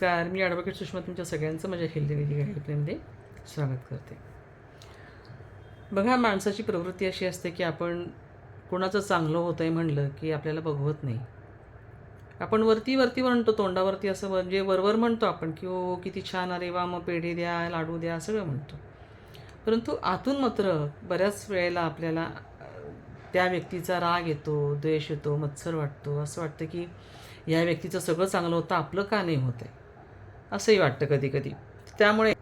नमस्कार. मी ॲडव्होकेट सुषमा तुमच्या सगळ्यांचं माझ्या हेल्दी वेदी गाईडमध्ये स्वागत करते. बघा माणसाची प्रवृत्ती अशी असते की आपण कोणाचं चांगलं होतं आहे म्हणलं की आपल्याला बघवत नाही. आपण वरती वरती म्हणतो तोंडावरती असं म्हणजे वरवर म्हणतो आपण की ओ किती छान अरे वा मग पेढे द्या लाडू द्या सगळं म्हणतो. परंतु आतून मात्र बऱ्याच वेळेला आपल्याला त्या व्यक्तीचा राग येतो द्वेष येतो मत्सर वाटतो. असं वाटतं की या व्यक्तीचं सगळं चांगलं होतं आपलं का नाही होतं आहे असंही वाटतं कधी कधी त्यामुळे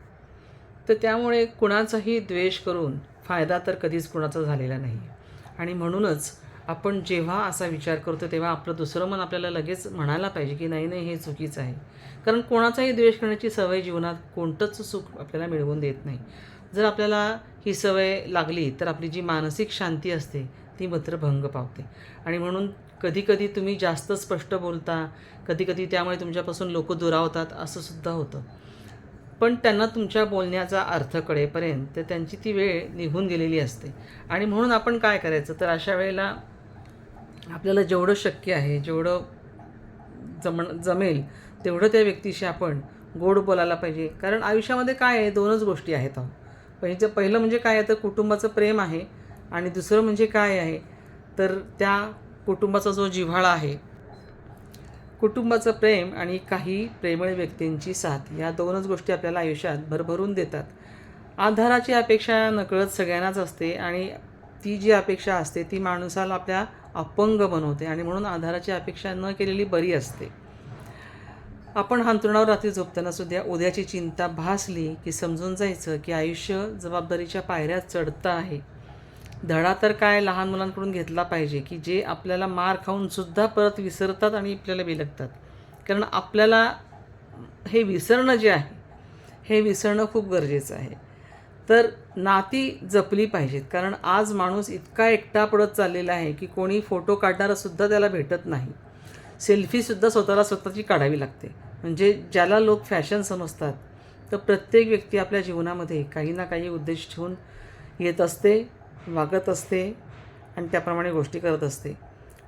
तर त्यामुळे कुणाचाही द्वेष करून फायदा तर कधीच कुणाचा झालेला नाही. आणि म्हणूनच आपण जेव्हा असा विचार करतो तेव्हा आपलं दुसरं मन आपल्याला लगेच म्हणायला पाहिजे की नाही नाही हे चुकीचं आहे. कारण कोणाचाही द्वेष करण्याची सवय जीवनात कोणतंच सुख आपल्याला मिळवून देत नाही. जर आपल्याला ही सवय लागली तर आपली जी मानसिक शांती असते ती मात्र भंग पावते. आणि म्हणून कधीकधी तुम्ही जास्त स्पष्ट बोलता कधीकधी त्यामुळे तुमच्यापासून लोक दुरावतात असं सुद्धा होतं. पण त्यांना तुमच्या बोलण्याचा अर्थ कळेपर्यंत त्यांची ती वेळ निघून गेलेली असते. आणि म्हणून आपण काय करायचं? तर अशा वेळेला आपल्याला जेवढं शक्य आहे जेवढं जमण जमेल तेवढं त्या व्यक्तीशी आपण गोड बोलायला पाहिजे. कारण आयुष्यामध्ये काय आहे? दोनच गोष्टी आहेत अहो. पहिलं पहिलं म्हणजे काय आहे? तर कुटुंबाचं प्रेम आहे आणि दुसरं म्हणजे काय आहे? तर त्या कुटुंबाचा जो जिव्हाळा आहे कुटुंबाचं प्रेम आणि काही प्रेमळ व्यक्तींची साथ या दोनच गोष्टी आपल्याला आयुष्यात भरभरून देतात. आधाराची अपेक्षा नकळत सगळ्यांनाच असते आणि ती जी अपेक्षा असते ती माणसाला आपल्या अपंग बनवते आणि म्हणून आधाराची अपेक्षा न केलेली बरी असते. आपण हांतरुणावर रात्री झोपताना सुद्धा उद्याची चिंता भासली की समजून जायचं की आयुष्य जबाबदारीच्या पायऱ्या चढतं आहे. धडा तर काय लहान मुलांकडून घेतला पाहिजे की जे आपल्याला मार खाऊनसुद्धा परत विसरतात आणि आपल्याला बिलगतात. कारण आपल्याला हे विसरणं जे आहे हे विसरणं खूप गरजेचं आहे. तर नाती जपली पाहिजेत. कारण आज माणूस इतका एकटा पडत चाललेला आहे की कोणी फोटो काढणारासुद्धा त्याला भेटत नाही. सेल्फीसुद्धा स्वतःला स्वतःची काढावी लागते. म्हणजे ज्याला लोक फॅशन समजतात तर प्रत्येक व्यक्ती आपल्या जीवनामध्ये काही ना काही उद्देश ठेवून येत असते. वागत असते आणि त्याप्रमाणे गोष्टी करत असते.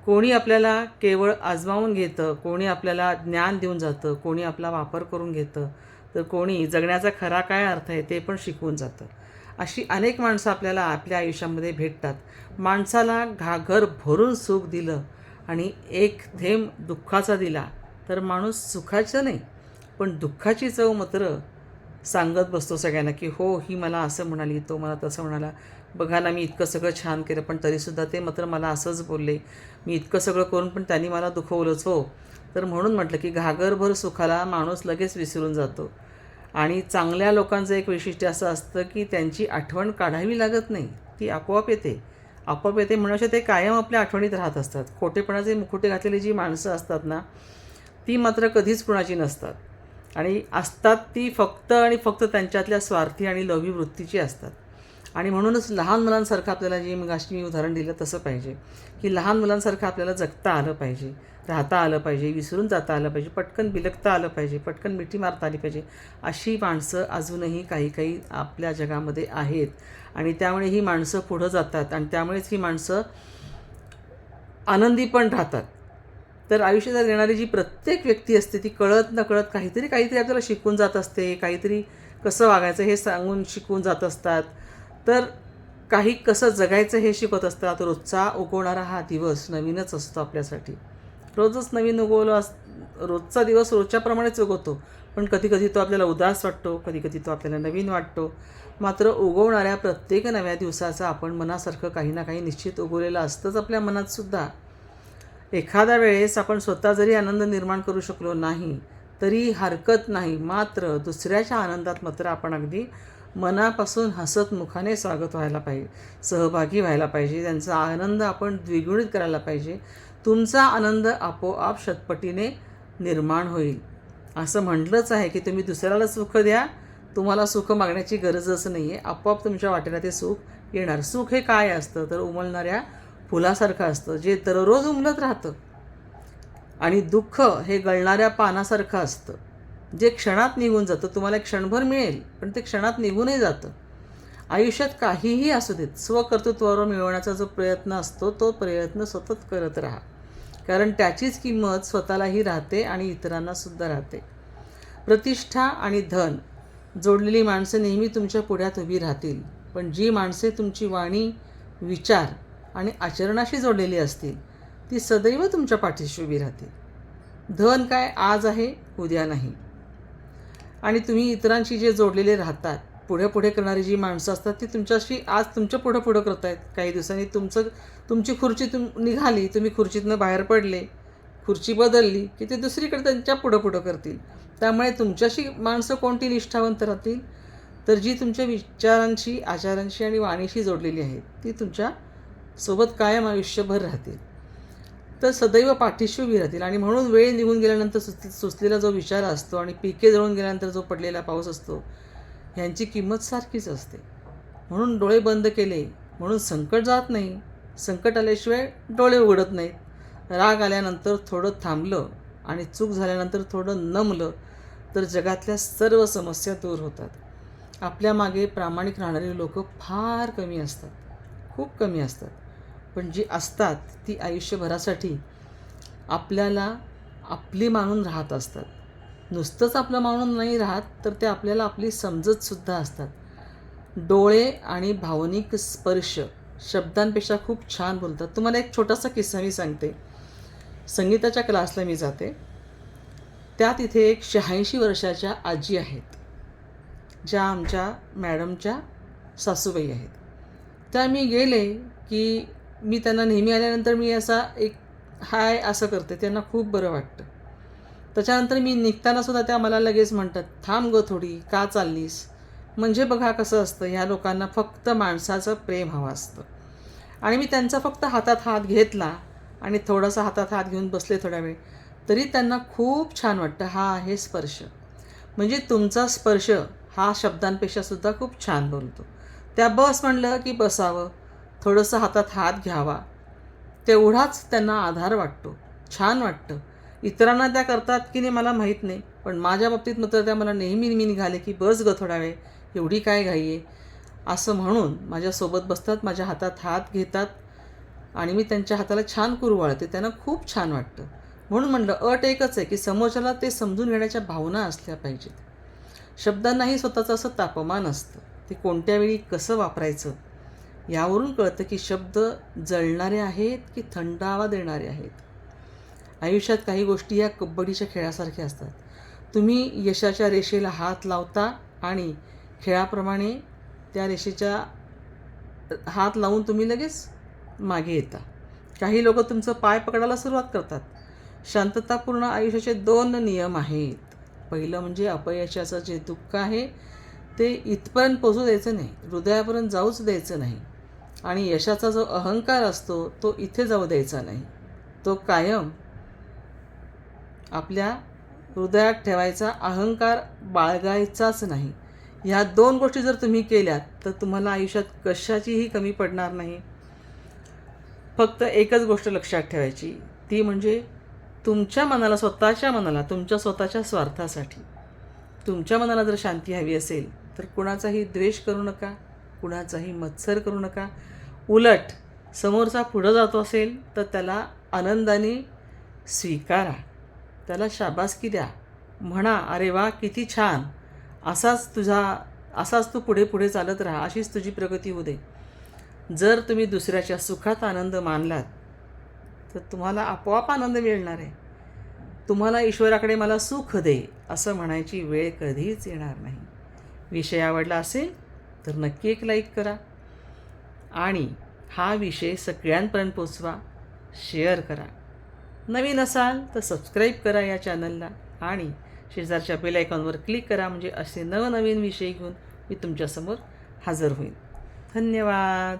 कोणी आपल्याला केवळ आजमावून घेतं कोणी आपल्याला ज्ञान देऊन जातं कोणी आपला वापर करून घेतं तर कोणी जगण्याचा खरा काय अर्थ आहे ते पण शिकवून जातं. अशी अनेक माणसं आपल्याला आपल्या आयुष्यामध्ये भेटतात. माणसाला घाघर भरून सुख दिलं आणि एक थेंब दुःखाचा दिला तर माणूस सुखाचं नाही पण दुःखाची चव मात्र सांगत बसतो सगळ्यांना की हो ही मला असं म्हणाली तो मला तसं म्हणाला. बघा ना मी इतकं सगळं छान केलं पण तरीसुद्धा ते मात्र मला असंच बोलले. मी इतकं सगळं करून पण त्यांनी मला दुखवलंच हो. तर म्हणून म्हटलं की घागरभर सुखाला माणूस लगेच विसरून जातो. आणि चांगल्या लोकांचं एक वैशिष्ट्य असं असतं की त्यांची आठवण काढावी लागत नाही. ती आपोआप येते. आपोआप येते म्हणजे ते कायम आपल्या आठवणीत राहत असतात. खोटेपणाचे मुखोटे घातलेली जी माणसं असतात ना ती मात्र कधीच कुणाची नसतात. आणि असतात ती फक्त आणि फक्त त्यांच्यातल्या स्वार्थी आणि लवी वृत्तीची असतात. आणि म्हणूनच लहान मुलांसारखं आपल्याला जे मग मी उदाहरण दिलं तसं पाहिजे. की लहान मुलांसारखं आपल्याला जगता आलं पाहिजे राहता आलं पाहिजे विसरून जाता आलं पाहिजे पटकन बिलगता आलं पाहिजे पटकन मिठी मारता आली पाहिजे अशी माणसं अजूनही काही काही आपल्या जगामध्ये आहेत. आणि त्यामुळे ही माणसं पुढं जातात आणि त्यामुळेच ही माणसं आनंदी पण राहतात. तर आयुष्यात येणारी जी प्रत्येक व्यक्ती असते ती कळत न कळत काहीतरी काहीतरी आपल्याला शिकून जात असते काहीतरी कसं वागायचं हे सांगून शिकून जात असतात. तर काही कसं जगायचं हे शिकवत असतात. रोजचा उगवणारा हा दिवस नवीनच असतो आपल्यासाठी. रोजच नवीन उगवलं अस रोजचा दिवस रोजच्याप्रमाणेच उगवतो. पण कधीकधी तो आपल्याला उदास वाटतो कधी कधी तो आपल्याला नवीन वाटतो. मात्र उगवणाऱ्या प्रत्येक नव्या दिवसाचा आपण मनासारखं काही ना काही निश्चित उगवलेलं असतंच आपल्या मनातसुद्धा एखाद्या वेळेस आपण स्वतः जरी आनंद निर्माण करू शकलो नाही तरी हरकत नाही. मात्र दुसऱ्याच्या आनंदात मात्र आपण अगदी मनापासून हसत मुखाने स्वागत व्हायला पाहिजे. सहभागी व्हायला पाहिजे. त्यांचा आनंद आपण द्विगुणित करायला पाहिजे. तुमचा आनंद आपोआप शतपटीने निर्माण होईल. असं म्हटलंच आहे की तुम्ही दुसऱ्याला सुख द्या. तुम्हाला सुख मागण्याची गरजच नाही आहे आपोआप तुमच्या वाटेला ते सुख येणार. सुख हे काय असतं? तर उमलणाऱ्या फुलासारखं असतं जे दररोज उमलत राहतं. आणि दुःख हे गळणाऱ्या पानासारखं असतं. जे क्षणात निघून जातं तुम्हाला एक क्षणभर मिळेल पण ते क्षणात निघूनही जातं. आयुष्यात काहीही असू देत स्वकर्तृत्वावर मिळवण्याचा जो प्रयत्न असतो तो प्रयत्न सतत करत राहा. कारण त्याचीच किंमत स्वतःलाही राहते आणि इतरांनासुद्धा राहते. प्रतिष्ठा आणि धन जोडलेली माणसं नेहमी तुमच्या पुढ्यात उभी राहतील पण जी माणसे तुमची वाणी विचार आणि आचरणाशी जोडलेली असतील ती सदैव तुमच्या पाठीशी उभी राहतील. धन काय आज आहे उद्या नाही. आणि तुम्ही इतरांशी जे जोडलेले राहतात पुढे पुढे करणारी जी माणसं असतात ती तुमच्याशी आज तुमच्या पुढं पुढं करत आहेत काही दिवसांनी तुमचं तुमची खुर्ची तुम निघाली तुम्ही खुर्चीतनं बाहेर पडले खुर्ची बदलली की ते दुसरीकडे त्यांच्या पुढं पुढं करतील. त्यामुळे तुमच्याशी माणसं कोणती निष्ठावंत राहतील? तर जी तुमच्या विचारांशी आचारांशी आणि वाणीशी जोडलेली आहेत ती तुमच्यासोबत कायम आयुष्यभर राहतील. तर सदैव पाठीशी उभी राहतील. आणि म्हणून वेळ निघून गेल्यानंतर सुस सुचलेला जो विचार असतो आणि पिके जळून गेल्यानंतर जो पडलेला पाऊस असतो ह्यांची किंमत सारखीच असते. म्हणून डोळे बंद केले. म्हणून संकट जात नाही. संकट आल्याशिवाय डोळे उघडत नाहीत. राग आल्यानंतर थोडं थांबलं आणि चूक झाल्यानंतर थोडं नमलं तर जगातल्या सर्व समस्या दूर होतात. आपल्या मागे प्रामाणिक राहणारी लोक फार कमी असतात. खूप कमी असतात. पण जी असतात ती आयुष्यभरासाठी आपल्याला आपली मानून राहत असतात. नुसतंच आपलं मानून नाही राहत तर ते आपल्याला आपली समजतसुद्धा असतात. डोळे आणि भावनिक स्पर्श शब्दांपेक्षा खूप छान बोलतात. तुम्हाला एक छोटासा किस्सा मी सांगते. संगीताच्या क्लासला मी जाते. त्या तिथे एक शहाऐंशी वर्षाच्या आजी आहेत ज्या आमच्या मॅडमच्या सासूबाई आहेत. त्या मी गेले की मी त्यांना नेहमी आल्यानंतर मी असा एक हाय असं करते त्यांना खूप बरं वाटतं. त्याच्यानंतर मी निघताना सुद्धा त्या मला लगेच म्हणतात थांब गं थोडी का चाललीस? म्हणजे बघा कसं असतं ह्या लोकांना फक्त माणसाचं प्रेम हवं असतं. आणि मी त्यांचा फक्त हातात हात घेतला आणि थोडासा हातात हात घेऊन बसले थोडा वेळ. तरी त्यांना खूप छान वाटतं हा आहे स्पर्श. म्हणजे तुमचा स्पर्श हा शब्दांपेक्षा सुद्धा खूप छान बोलतो त्या बस म्हणलं की बसावं. थोडंसं हातात हात घ्यावा. तेवढाच त्यांना आधार वाटतो. छान वाटतं. इतरांना त्या करतात की नाही मला माहीत नाही. पण माझ्या बाबतीत मात्र त्या मला नेहमी मी निघाले की बस ग थोडा वेळ एवढी काय घाई आहे असं म्हणून माझ्यासोबत बसतात माझ्या हातात हात घेतात आणि मी त्यांच्या हाताला छान कुरवाळते त्यांना खूप छान वाटतं. म्हणून म्हणलं अट एकच आहे की समोरच्याला ते समजून घेण्याच्या भावना असल्या पाहिजेत. शब्दांनाही स्वतःचं असं तापमान असतं. ते कोणत्या वेळी कसं वापरायचं? यावरून कळतं की शब्द जळणारे आहेत की थंडावा देणारे आहेत. आयुष्यात काही गोष्टी या कबड्डीच्या खेळासारख्या असतात. तुम्ही यशाच्या रेषेला हात लावता आणि खेळाप्रमाणे त्या रेषेच्या हात लावून तुम्ही लगेच मागे येता. काही लोक तुमचं पाय पकडायला सुरुवात करतात. शांततापूर्ण आयुष्याचे दोन नियम आहेत. पहिलं म्हणजे अपयशाचं जे दुःख आहे ते इथपर्यंत पोचू द्यायचं नाही. हृदयापर्यंत जाऊच द्यायचं नाही. आणि यशाचा जो अहंकार असतो तो इथे जाऊ द्यायचा नाही. तो कायम आपल्या हृदयात ठेवायचा अहंकार बाळगायचाच नाही. ह्या दोन गोष्टी जर तुम्ही केल्यात तर तुम्हाला आयुष्यात कशाचीही कमी पडणार नाही. फक्त एकच गोष्ट लक्षात ठेवायची ती म्हणजे तुमच्या मनाला स्वतःच्या मनाला तुमच्या स्वतःच्या स्वार्थासाठी. तुमच्या मनाला जर शांती हवी असेल तर कुणाचाही द्वेष करू नका. कुणाचाही मत्सर करू नका. उलट समोरचा पुढं जातो असेल तर त्याला आनंदाने स्वीकारा. त्याला शाबासकी द्या. म्हणा अरे वा किती छान! असाच तुझा असाच तू पुढे पुढे चालत राहा अशीच तुझी प्रगती होऊ दे. जर तुम्ही दुसऱ्याच्या सुखात आनंद मानलात तर तुम्हाला आपोआप आनंद मिळणार आहे. तुम्हाला ईश्वराकडे मला सुख दे असं म्हणायची वेळ कधीच येणार नाही. विषय आवडला असेल तर नक्की एक लाईक करा. आणि हा विषय सगळ्यांपर्यंत पोचवा शेअर करा. नवीन असाल तर सबस्क्राईब करा या चॅनलला आणि शेजारच्या बेलायकॉनवर क्लिक करा म्हणजे असे नवनवीन विषय घेऊन मी तुमच्यासमोर हजर होईन. धन्यवाद.